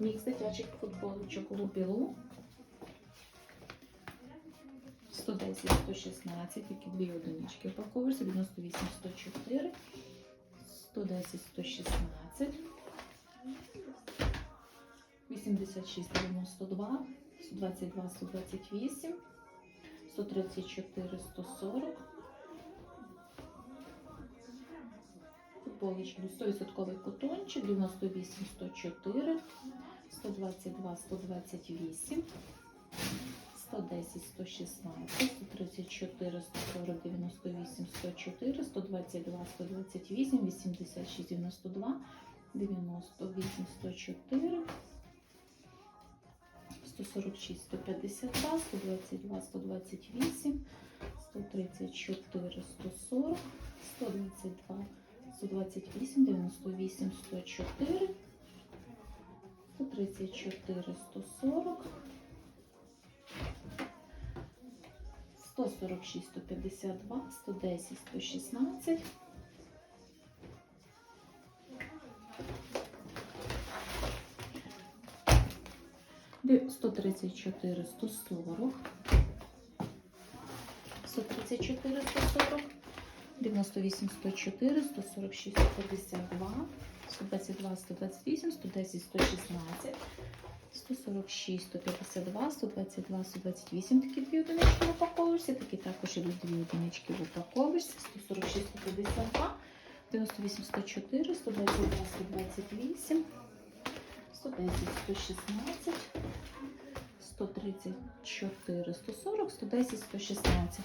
Мікс дитячих футболочок Лупілу. 110, 116, тільки дві одинички упаковуються, 98, 104, 110, 116, 86, 92, 122, 128, 134, 140, футболочки 100% котончик, 98, 104, 122, 128, 110, 116, 134, 140, 98, 104, 122, 128, 86, 92, 98, 104, 146, 152, 122, 128, 134, 140, 122, 128, 98, 104, 134, 140, 146, 152, 110, 116, Де- 134, 140, 134, 140, 98, 104, 146, 152, 122, 128, 110, 116, 146, 152, 122, 128 такі дві одинички в упаковочці, такі також ідуть дві одинички в упаковочці, 146, 152, 98, 104, 122, 128, 110, 116, 134, 140, 110, 116.